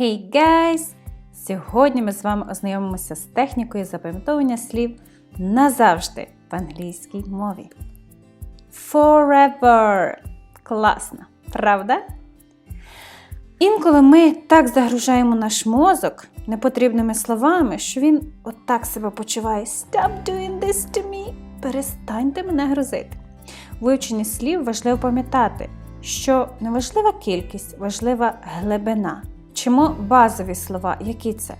Hey guys! Сьогодні ми з вами ознайомимося з технікою запам'ятовування слів назавжди в англійській мові. Forever! Класно, правда? Інколи ми так загружаємо наш мозок непотрібними словами, що він отак себе почуває Stop doing this to me! Перестаньте мене грузити. Вивченні слів важливо пам'ятати, що не важлива кількість, важлива глибина. Вчимо базові слова, які це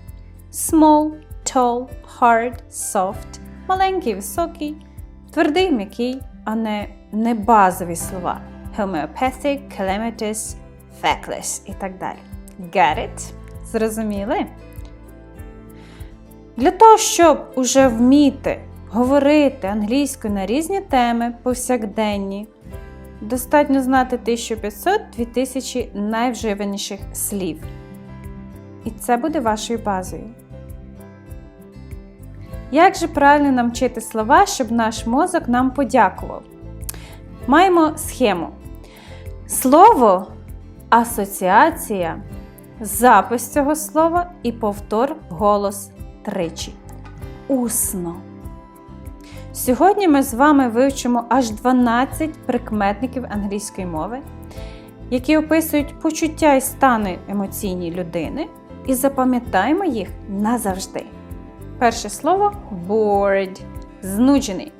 small, tall, hard, soft, маленький, високий, твердий, м'який, а не небазові слова homeopathic, calamitous, feckless і так далі. Get it? Зрозуміли? Для того, щоб уже вміти говорити англійською на різні теми повсякденні, достатньо знати 1500-2000 найвживаніших слів. І це буде вашою базою. Як же правильно нам вчити слова, щоб наш мозок нам подякував? Маємо схему. Слово асоціація, запис цього слова і повтор голос тричі. Усно. Сьогодні ми з вами вивчимо аж 12 прикметників англійської мови, які описують почуття і стани емоційні людини, і запам'ятаємо їх назавжди. Перше слово bored – знуджений.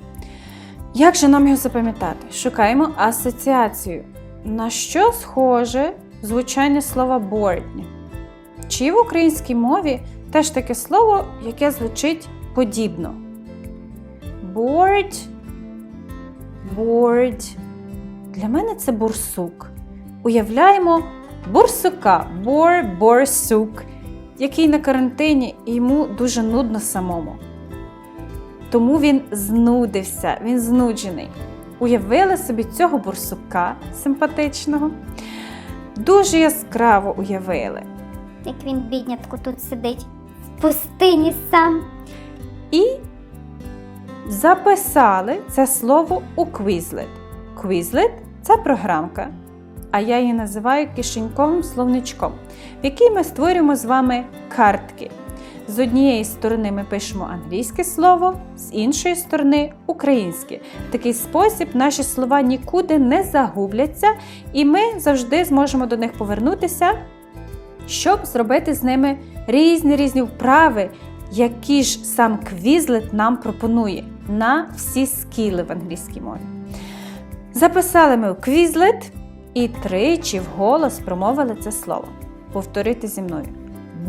Як же нам його запам'ятати? Шукаємо асоціацію. На що схоже звучання слова bored? Чи в українській мові теж таке слово, яке звучить подібно? Bored, bored. Для мене це бурсук. Уявляємо бурсука, бор, борсук, який на карантині і йому дуже нудно самому. Тому він знудився, він знуджений. Уявили собі цього бурсука симпатичного. Дуже яскраво уявили. Як він, біднятку, тут сидить в пустині сам. І записали це слово у Quizlet. Quizlet – це програмка, а я її називаю кишеньковим словничком, в якій ми створюємо з вами картки. З однієї сторони ми пишемо англійське слово, з іншої сторони українське. В такий спосіб наші слова нікуди не загубляться, і ми завжди зможемо до них повернутися, щоб зробити з ними різні різні вправи, які ж сам Quizlet нам пропонує на всі скіли в англійській мові. Записали ми у Quizlet і тричі вголос промовили це слово. Повторити зі мною.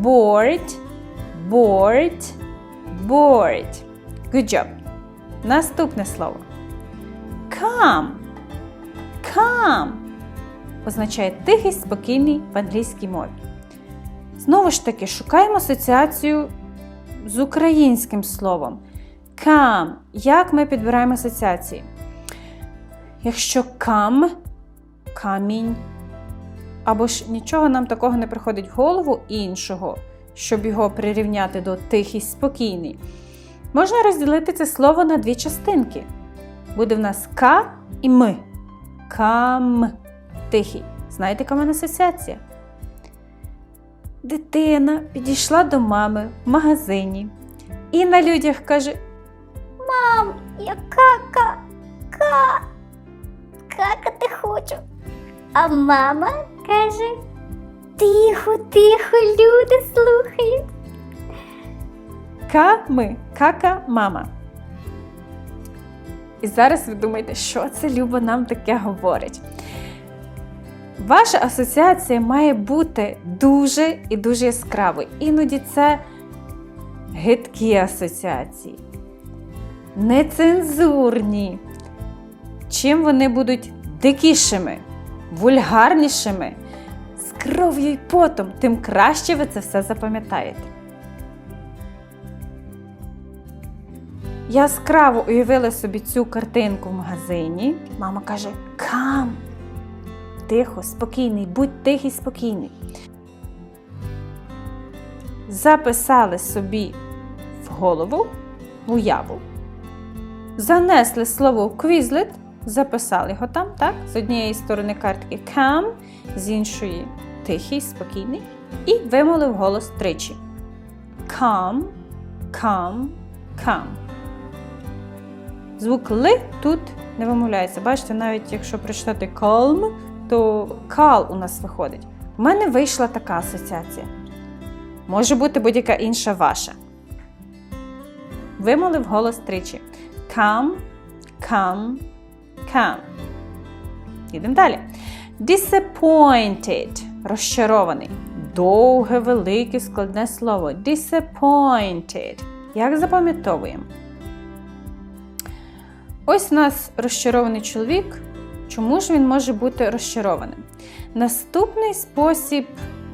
Bored, bored, bored. Good job. Наступне слово. Calm. Calm означає тихий, спокійний в англійській мові. Знову ж таки, шукаємо асоціацію з українським словом. Calm. Як ми підбираємо асоціації? Якщо кам, камінь, або ж нічого нам такого не приходить в голову іншого, щоб його прирівняти до тихий, спокійний, можна розділити це слово на дві частинки. Буде в нас К і ми. Кам тихий. Знаєте, яка мене асоціація? Дитина підійшла до мами в магазині і на людях каже: Мам, я кака, ка, какати хочу. А мама каже: Тихо, тихо, люди слухають. Ка-ми, кака мама. І зараз ви думаєте, що це Люба нам таке говорить. Ваша асоціація має бути дуже і дуже яскравою. Іноді це гидкі асоціації, нецензурні. Чим вони будуть дикішими, вульгарнішими, з кров'ю і потом, тим краще ви це все запам'ятаєте. Яскраво уявили собі цю картинку в магазині. Мама каже: Кам! Тихо, спокійний, будь тихий, спокійний. Записали собі в голову, в уяву. Занесли слово в Quizlet, записали його там, так? З однієї сторони картки calm, з іншої тихий, спокійний. і вимовив голос тричі. Come, come, come. Звук Л тут не вимовляється. Бачите, навіть якщо прочитати calm, то кал у нас виходить. У мене вийшла така асоціація. Може бути будь-яка інша ваша. Вимовив голос тричі. Come, come, come. Йдемо далі. Disappointed. Розчарований. Довге, велике, складне слово. Disappointed. Як запам'ятовуємо? Ось у нас розчарований чоловік. Чому ж він може бути розчарованим? Наступний спосіб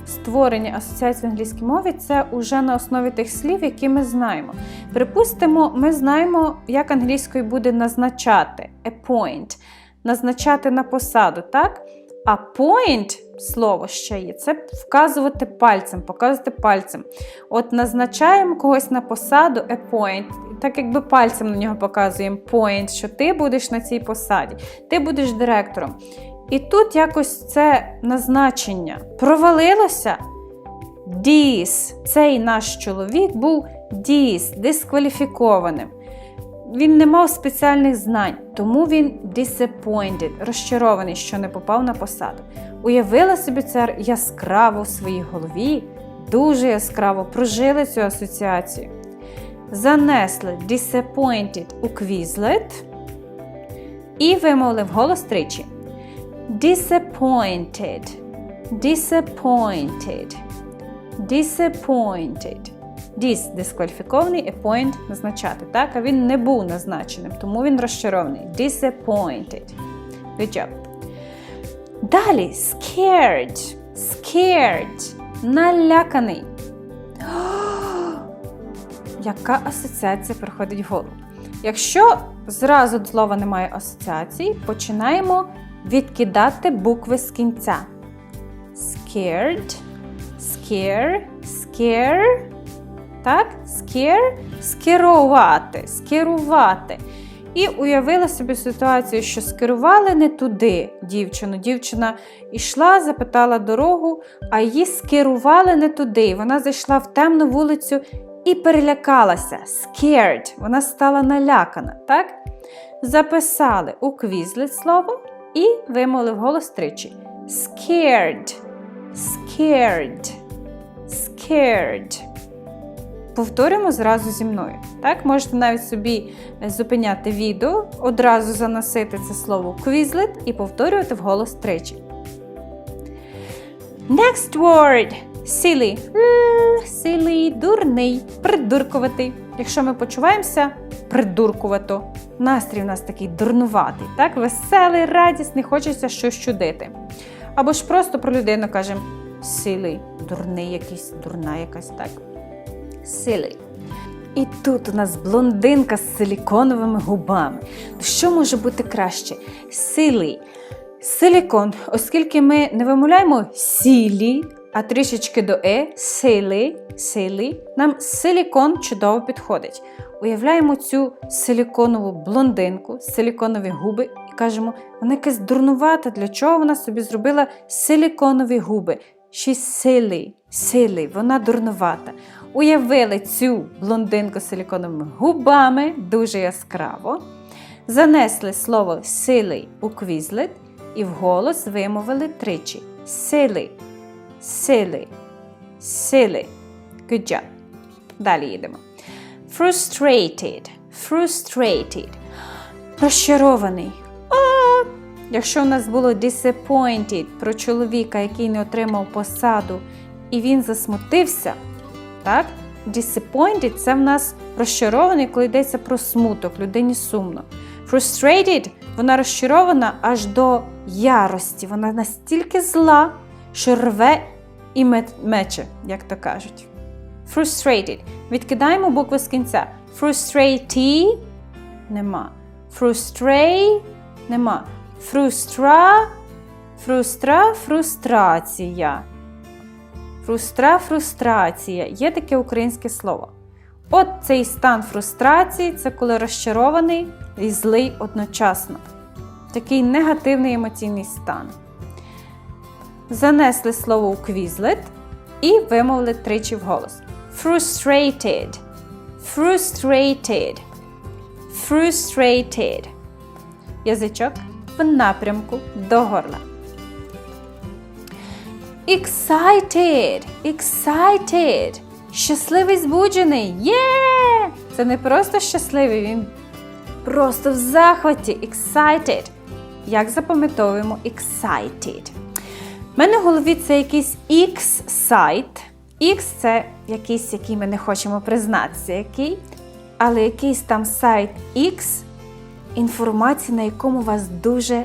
створення асоціацій в англійській мові це уже на основі тих слів, які ми знаємо. Припустимо, ми знаємо, як англійською буде назначати appoint, назначати на посаду, так? А point слово ще є, це вказувати пальцем, показувати пальцем. От назначаємо когось на посаду appoint, так якби пальцем на нього показуємо point, що ти будеш на цій посаді, ти будеш директором. І тут якось це назначення провалилося. Діс, цей наш чоловік був діс, дискваліфікованим. Він не мав спеціальних знань, тому він disappointed, розчарований, що не попав на посаду. Уявила собі це яскраво в своїй голові, дуже яскраво прожили цю асоціацію. Занесли disappointed у Quizlet і вимовили вголос тричі. Disappointed, disappointed, disappointed. Dis дискваліфікований, a point назначати, так? А він не був назначеним, тому він розчарований. Disappointed. Good job. Далі scared. Scared. Наляканий. Яка асоціація приходить в голову? Якщо зразу до слова немає асоціації, починаємо відкидати букви з кінця. Scared, scare, scare. Так, scare – скерувати, скерувати. І уявила собі ситуацію, що скерували не туди дівчину. Дівчина йшла, запитала дорогу, а її скерували не туди. Вона зайшла в темну вулицю і перелякалася. Scared. Вона стала налякана. так? Записали у квізлет слово і вимовили голос тричі. Scared. Scared. Scared. Повторюємо зразу зі мною. Так, можете навіть собі зупиняти відео, одразу заносити це слово в Quizlet і повторювати вголос тричі. Next word. Silly. Л, Silly, дурний, придуркуватий. Якщо ми почуваємося придуркувато, настрій у нас такий дурнуватий, так? веселий, радісний, хочеться щось чудити. Або ж просто про людину кажемо silly, дурний якийсь, дурна якась так. Silly. І тут у нас блондинка з силіконовими губами. Що може бути краще? Silly. Силікон, оскільки ми не вимовляємо сілі, а трішечки до е, silly, silly, нам силікон чудово підходить. Уявляємо цю силіконову блондинку, силіконові губи і кажемо, вона якась дурнувата, для чого вона собі зробила силіконові губи? She's silly, silly, вона дурнувата. Уявили цю блондинку з силіконовими губами дуже яскраво. Занесли слово silly у Quizlet і вголос вимовили тричі. Silly, silly, silly. Good job. Далі їдемо. Frustrated, frustrated. Розчарований. А, якщо в нас було disappointed про чоловіка, який не отримав посаду, і він засмутився, так? Disappointed – це в нас розчарований, коли йдеться про смуток, людині сумно. Frustrated – вона розчарована аж до ярості. Вона настільки зла, що рве і мече, як то кажуть. Frustrated. Відкидаємо букви з кінця. Frustrated – нема. Frustray – нема. Frustra – фрустра, фрустрація. Фрустра, фрустрація є таке українське слово. От цей стан фрустрації це коли розчарований і злий одночасно. Такий негативний емоційний стан. Занесли слово у Quizlet і вимовили тричі вголос. Frustrated. Frustrated. Frustrated. Язичок в напрямку до горла. Excited. Excited. Щасливий збуджений. Є! Це не просто щасливий, він просто в захваті. Excited. Як запам'ятовуємо excited? У мене в голові це якийсь X-сайт. X це якийсь, який ми не хочемо признатися, який. Але якийсь там сайт X, інформація, на якому вас дуже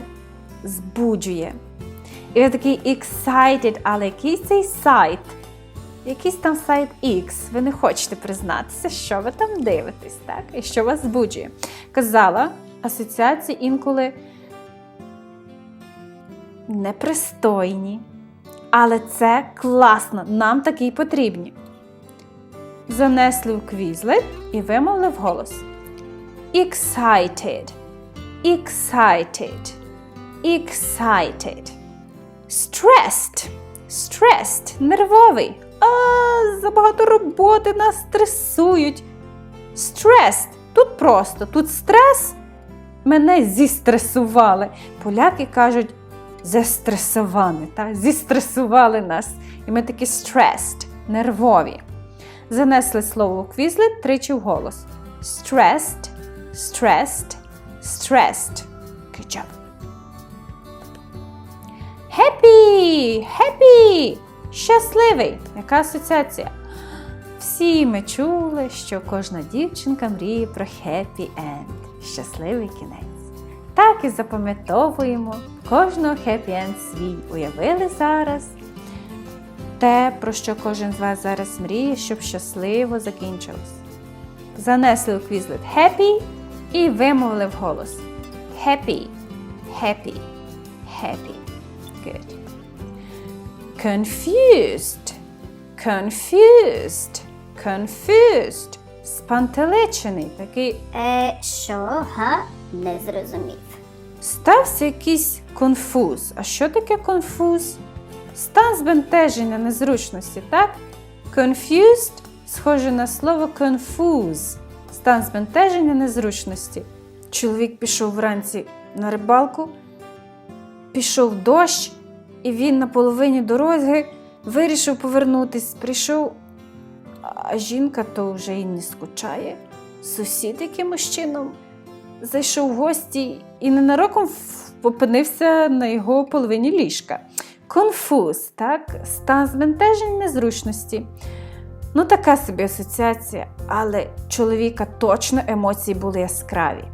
збуджує. І ви такий excited, але якийсь цей сайт, якийсь там сайт X, ви не хочете признатися, що ви там дивитесь, так? І що вас збуджує. Казала, асоціації інколи непристойні. Але це класно, нам такі потрібні. Занесли у квізлет і вимовили вголос. Excited. Excited. Excited. Stressed. Stressed. Нервовий. А, забагато роботи нас стресують. Stressed. Тут просто, тут стрес. Мене зістресували. Поляки кажуть зестресовані, та? зістресували нас. І ми такі stressed, нервові. Занесли слово у квізлет тричі вголос. Stressed, stressed, stressed. Good job. Happy, happy, щасливий. Яка асоціація? Всі ми чули, що кожна дівчинка мріє про happy end, щасливий кінець. Так і запам'ятовуємо кожного end свій. Уявили зараз те, про що кожен з вас зараз мріє, щоб щасливо закінчилось. Занесли у квізлет happy і вимовили вголос. Happy, happy, happy. Good. Confused, confused, confused. Спантеличений, такий Е, що, га? Не зрозумів. Стався якийсь конфуз. А що таке конфуз? Стан збентеження незручності, так? Confused схоже на слово confuse. Стан збентеження незручності. Чоловік пішов вранці на рибалку, пішов дощ, і він на половині дороги вирішив повернутись. Прийшов, а жінка то вже й не скучає. Сусід якимось чином зайшов в гості і ненароком опинився на його половині ліжка. Конфуз, так? Стан збентежень незручності. Ну, така собі асоціація, але чоловіка точно емоції були яскраві.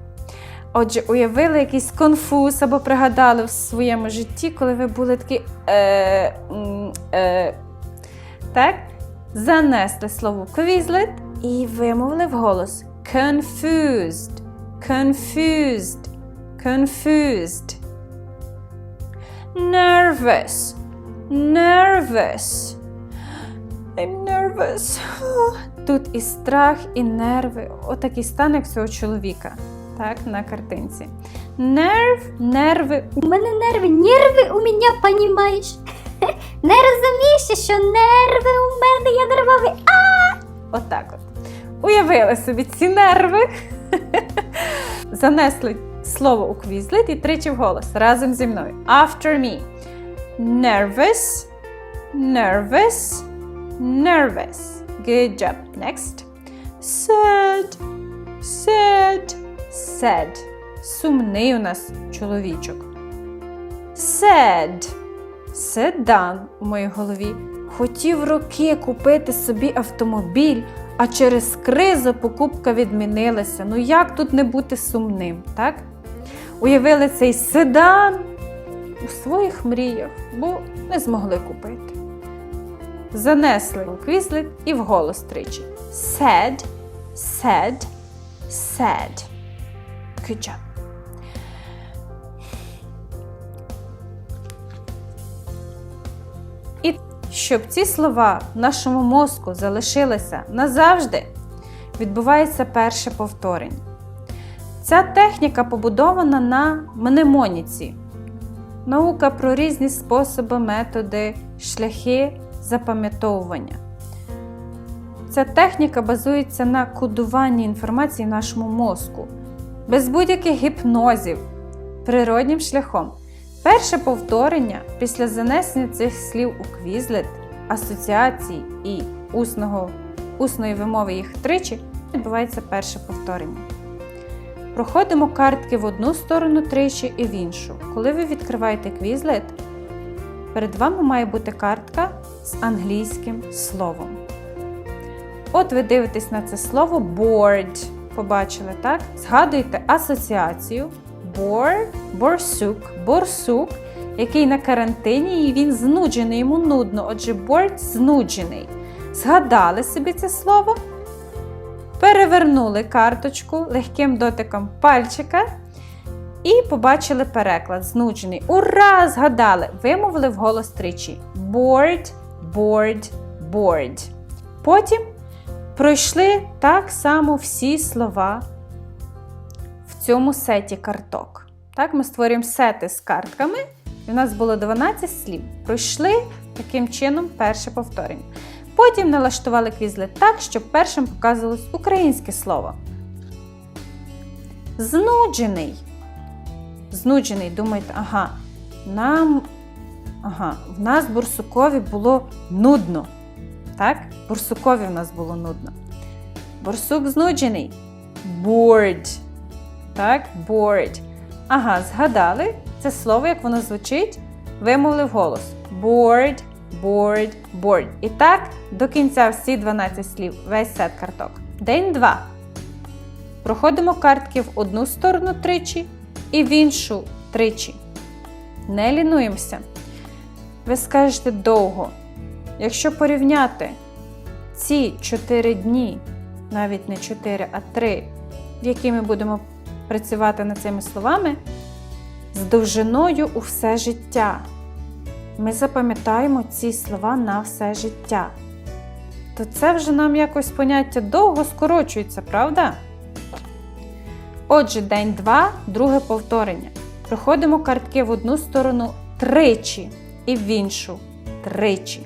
Отже, уявили якийсь конфуз або пригадали в своєму житті, коли ви були такі. Е, е, так? Занесли слово Quizlet і вимовили вголос confused, confused, confused. Nervous, nervous. I'm nervous. Тут і страх, і нерви. Отакий стан, як цього чоловіка. Так, на картинці. Нерв, нерви. У мене нерви, нерви у мене, понімаєш? Не розумієш, що нерви у мене, я нервовий. А! Отак от. Уявили собі ці нерви. Занесли слово у квізлет і тричі вголос разом зі мною. After me. Nervous, nervous, nervous. Good job. Next. Sad, sad, sad. Сумний у нас чоловічок. Sad. Седан у моїй голові. Хотів роки купити собі автомобіль, а через кризу покупка відмінилася. Ну як тут не бути сумним, так? Уявили цей седан у своїх мріях, бо не змогли купити. Занесли у квізлет і вголос тричі. Said, said, said. Good job. Щоб ці слова в нашому мозку залишилися назавжди, відбувається перше повторення. Ця техніка побудована на мнемоніці. Наука про різні способи, методи, шляхи запам'ятовування. Ця техніка базується на кодуванні інформації в нашому мозку, без будь-яких гіпнозів, природнім шляхом. Перше повторення після занесення цих слів у квізлет, асоціацій і усного, усної вимови їх тричі відбувається перше повторення. Проходимо картки в одну сторону тричі і в іншу. Коли ви відкриваєте квізлет, перед вами має бути картка з англійським словом. От ви дивитесь на це слово bored. Побачили, так? Згадуєте асоціацію bore, борсук, борсук, який на карантині і він знуджений, йому нудно. Отже, bored знуджений. Згадали собі це слово, перевернули карточку легким дотиком пальчика і побачили переклад. Знуджений. Ура! Згадали! Вимовили вголос тричі. Bored, bored, bored. Потім пройшли так само всі слова цьому сеті карток. Так, ми створюємо сети з картками, і у нас було 12 слів. Пройшли таким чином перше повторення. Потім налаштували квізлет так, щоб першим показувалось українське слово. Знуджений. Знуджений, думаєте, ага, нам. Ага, в нас Бурсукові було нудно. Так? Бурсукові в нас було нудно. Борсук знуджений. Bored. Так, bored. Ага, згадали це слово, як воно звучить, вимовили голос. Bored, bored, bored. І так до кінця всі 12 слів, весь сет карток. День 2. Проходимо картки в одну сторону тричі і в іншу тричі. Не лінуємося. Ви скажете довго. Якщо порівняти ці 4 дні, навіть не 4, а 3, в які ми будемо працювати над цими словами, з довжиною у все життя. Ми запам'ятаємо ці слова на все життя. То це вже нам якось поняття довго скорочується, правда? Отже, день 2, друге повторення. Проходимо картки в одну сторону тричі і в іншу тричі.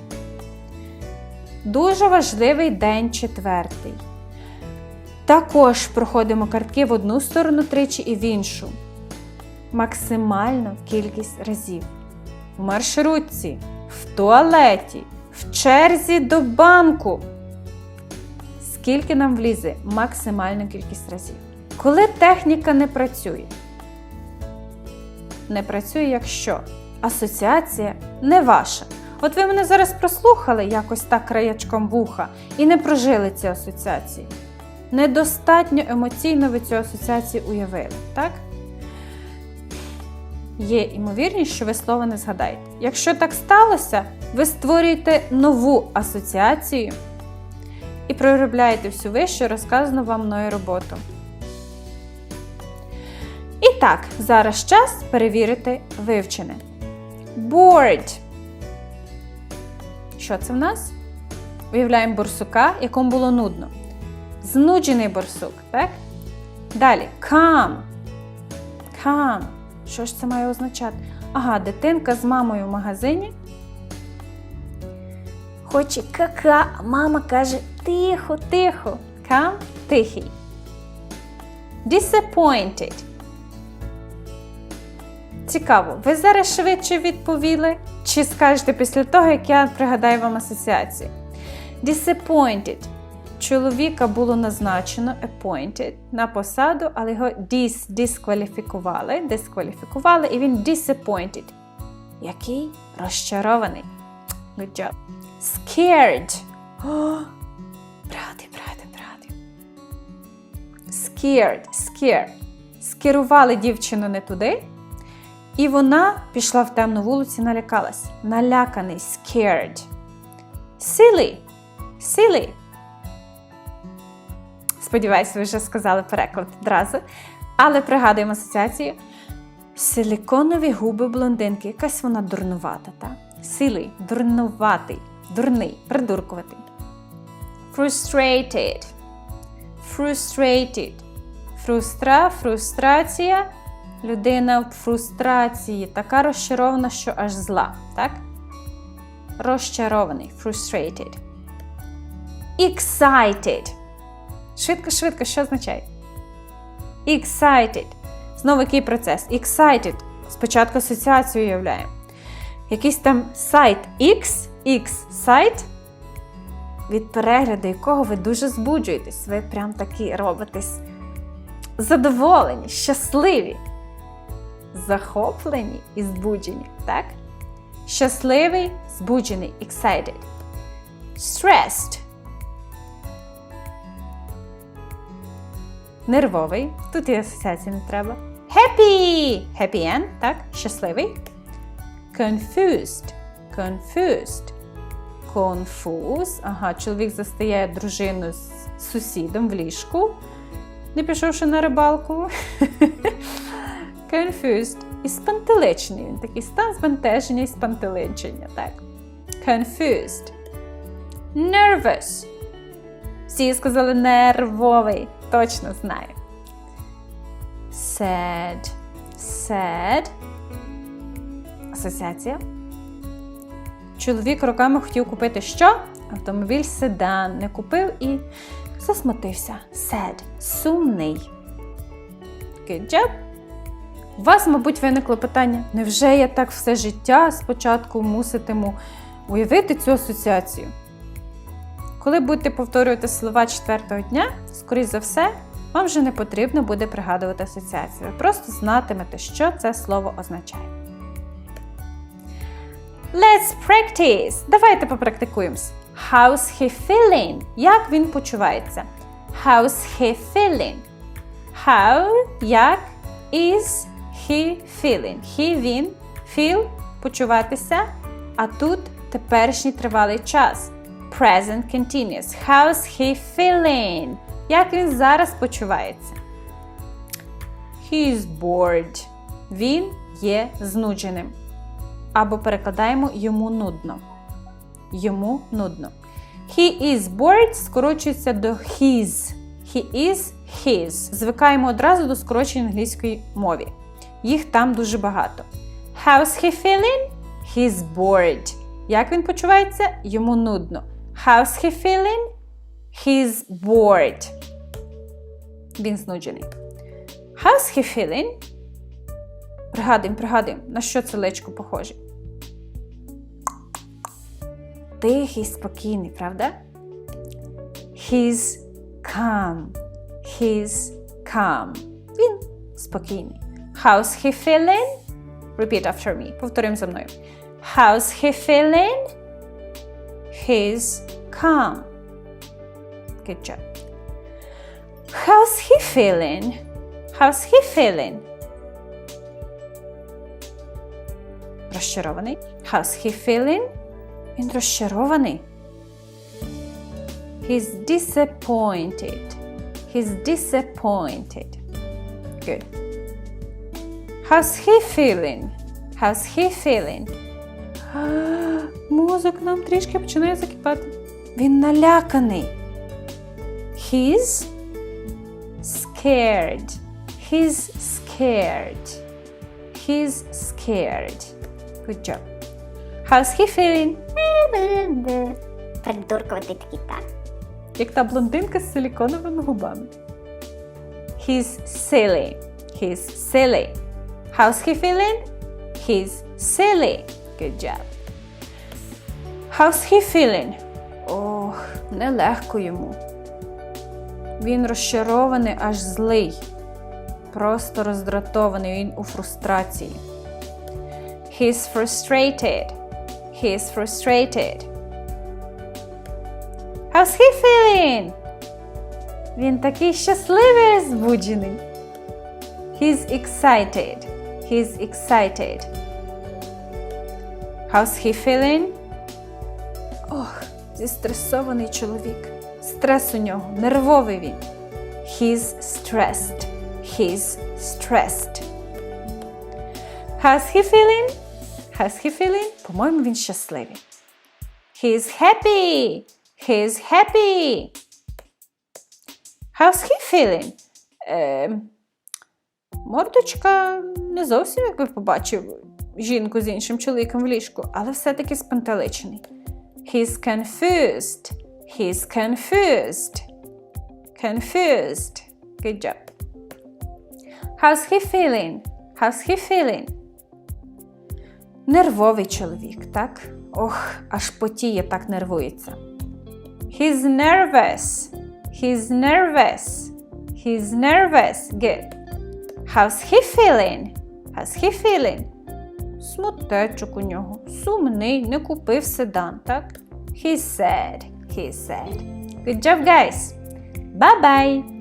Дуже важливий день четвертий. Також проходимо картки в одну сторону тричі і в іншу. Максимальну кількість разів. В маршрутці, в туалеті, в черзі до банку. Скільки нам влізе максимальну кількість разів. Коли техніка не працює, не працює, якщо асоціація не ваша. От ви мене зараз прослухали якось так краячком вуха і не прожили ці асоціації. Недостатньо емоційно ви цю асоціацію уявили, так? Є ймовірність, що ви слово не згадаєте. Якщо так сталося, ви створюєте нову асоціацію і проробляєте всю вищу розказану вам мною роботу. І так, зараз час перевірити вивчене. Bored. Що це в нас? Уявляємо борсука, якому було нудно. Знуджений борсук, так? Далі calm. Calm. Що ж це має означати? Ага, дитинка з мамою в магазині. Хоче кака, мама каже тихо, тихо. Calm – тихий. Disappointed. Цікаво, ви зараз швидше відповіли? Чи скажете після того, як я пригадаю вам асоціації? Disappointed. Чоловіка було назначено appointed на посаду, але його dis дискваліфікували, дискваліфікували, і він disappointed. Який розчарований. Good job. Scared. О, брати, брати, брати. Scared, scared. Скерували дівчину не туди, і вона пішла в темну вулицю, налякалась. Наляканий, scared. Silly. Silly. Сподіваюсь, ви вже сказали переклад одразу. Але пригадуємо асоціацію. Силиконові губи блондинки. Якась вона дурнувата, так? Silly, дурнуватий, дурний, придуркуватий. Frustrated. Frustrated. Фрустра, фрустрація. Людина в фрустрації, така розчарована, що аж зла. Так? розчарований, frustrated. Excited. Швидко, швидко, що означає? Excited. Знову який процес? Excited. Спочатку асоціацію уявляємо. Якийсь там сайт X, X сайт, від перегляду якого ви дуже збуджуєтесь. Ви прям такі робитесь задоволені, щасливі, захоплені і збуджені. Так? Щасливий, збуджений, excited. Stressed. Нервовий. Тут і асоціації не треба. Happy! Happy end, так? Щасливий. Confused. Confused. Confused. Ага, чоловік застає дружину з сусідом в ліжку, не пішовши на рибалку. Confused. І спантеличений. Він такий стан збентеження і спантеличення. Так. Confused. Nervous. Всі сказали нервовий. Точно знаю. Sad. Sad. Асоціація. Чоловік роками хотів купити що? Автомобіль седан. Не купив і засмутився. Sad. Сумний. Good job. У вас, мабуть, виникло питання: невже я так все життя спочатку муситиму уявити цю асоціацію? Коли будете повторювати слова четвертого дня, скоріш за все, вам вже не потрібно буде пригадувати асоціацію. Ви просто знатимете, що це слово означає. Let's practice! Давайте попрактикуємось. How's he feeling? Як він почувається? How's he feeling? How, як, is he feeling? He, він, feel – почуватися, а тут теперішній тривалий час. Present continuous. How's he feeling? Як він зараз почувається? He is bored. Він є знудженим. Або перекладаємо йому нудно. Йому нудно. He is bored скорочується до his. He is his. Звикаємо одразу до скорочень англійської мові. Їх там дуже багато. How's he feeling? He's bored. Як він почувається? Йому нудно. How's he feeling? He's bored. Він знуджений. How's he feeling? Пригадуємо, пригадуємо, на що це личко похоже. Тихий, спокійний, правда? He's calm. He's calm. Він спокійний. How's he feeling? Repeat after me. Повторюємо за мною. How's he feeling? He's calm. Good job. How's he feeling? How's he feeling? Розчарований. How's he feeling? Він розчарований. He's disappointed. He's disappointed. Good. How's he feeling? How's he feeling? Мозок нам трішки починає закипати. Він наляканий. He's scared. He's scared. He's scared. Good job. How's he feeling? Придуркувати такі, так? Як та блондинка з силіконовими губами. He's silly. He's silly. How's he feeling? He's silly. Good job. How's he feeling? Ох, нелегко йому. Він розчарований, аж злий. Просто роздратований, він у фрустрації. He's frustrated. He's frustrated. How's he feeling? Він такий щасливий збуджений. He's excited. He's excited. How's he feeling? Зістресований чоловік. Стрес у нього, нервовий він. He's stressed. He's stressed. How's he feeling? How's he feeling? По-моєму, він щасливий. He's happy. He's happy. How's he feeling? Е, мордочка не зовсім, як ви побачив, жінку з іншим чоловіком в ліжку, але все-таки спантеличений. He's confused. He's confused. Confused. Good job. How's he feeling? How's he feeling? Нервовий чоловік, так? Ох, аж потіє так нервується. He's nervous. He's nervous. He's nervous. Good. How's he feeling? How's he feeling? Смутечок у нього. Сумний, не купив седан, так? He said, he said. Good job, guys. Bye-bye.